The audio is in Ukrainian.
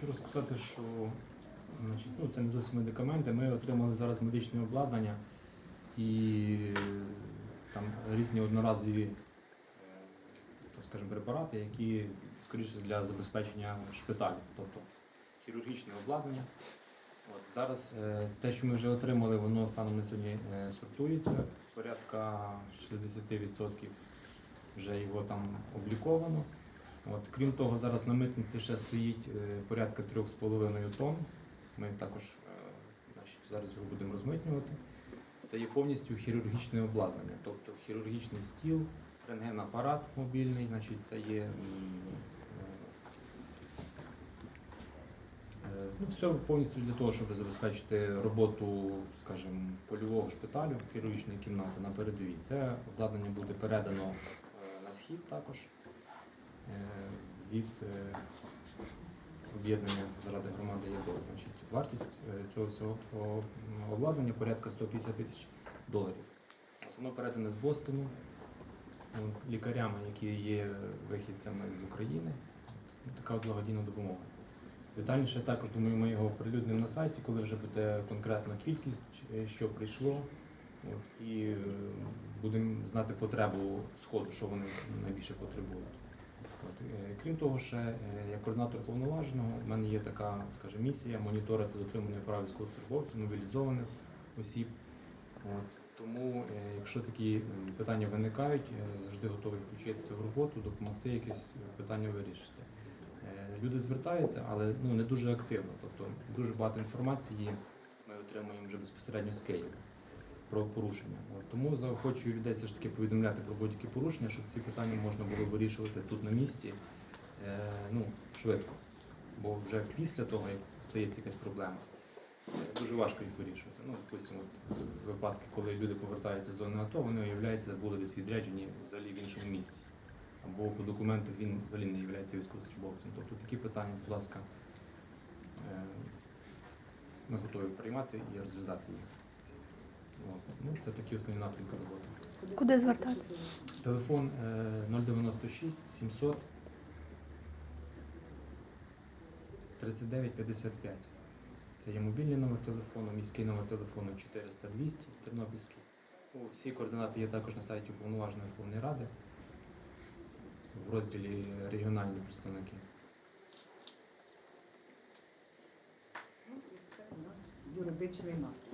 хочу розказати, що значить, ну, це не зовсім медикаменти. Ми отримали зараз медичне обладнання і там різні одноразові е, так скажемо, препарати, які скоріше для забезпечення шпиталів, тобто хірургічне обладнання. От, зараз е, те, що ми вже отримали, воно станом на сьогодні е, сортується. Порядка 60% вже його там обліковано. От, крім того, зараз на митниці ще стоїть е, порядка 3,5 тонн. Ми також е, значить, зараз його будемо розмитнювати. Це є повністю хірургічне обладнання, тобто хірургічний стіл, рентгенапарат мобільний, значить, це є е, ну, все повністю для того, щоб забезпечити роботу, скажімо, польового шпиталю, хірургічної кімнати на передовій. Це обладнання буде передано на схід також від е, об'єднання заради громади ЄДО. Значить, вартість е, цього всього обладнання порядка 150 тисяч доларів. Воно передане з Бостону лікарями, які є вихідцями з України. Така благодійна допомога. Детальніше також, думаю, ми його оприлюднимо на сайті, коли вже буде конкретна кількість, е, що прийшло. І е, будемо знати потребу сходу, що вони найбільше потребують. Е, крім того, ще е, як координатор повноваженого, в мене є така, скажімо, місія моніторити дотримання прав військовослужбовців, мобілізованих осіб. От, тому, е, якщо такі питання виникають, завжди готовий включитися в роботу, допомогти якесь питання вирішити. Люди звертаються, але ну, не дуже активно. Тобто дуже багато інформації ми отримуємо вже безпосередньо з Києва про порушення. Тому заохочую людей все ж таки повідомляти про будь-які порушення, щоб ці питання можна було вирішувати тут на місці е, ну, швидко. Бо вже після того, як стається якась проблема, е, дуже важко їх вирішувати. Ну, допустимо, от, випадки, коли люди повертаються з зони АТО, вони виявляються, були десь відряджені взагалі в іншому місці. Або по документах він взагалі не є військовослужбовцем. Тобто такі питання, будь ласка, е, ми готові приймати і розглядати їх. Ну, це такі основні напрямки роботи. Куди звертатися? Телефон е, 096 700 39 55. Це є мобільний номер телефону, міський номер телефону 400 200 Тернопільський. Ну, Всі координати є також на сайті Уповноваженої Верховної Ради в розділі регіональні представники. Це у нас юридичний напрям.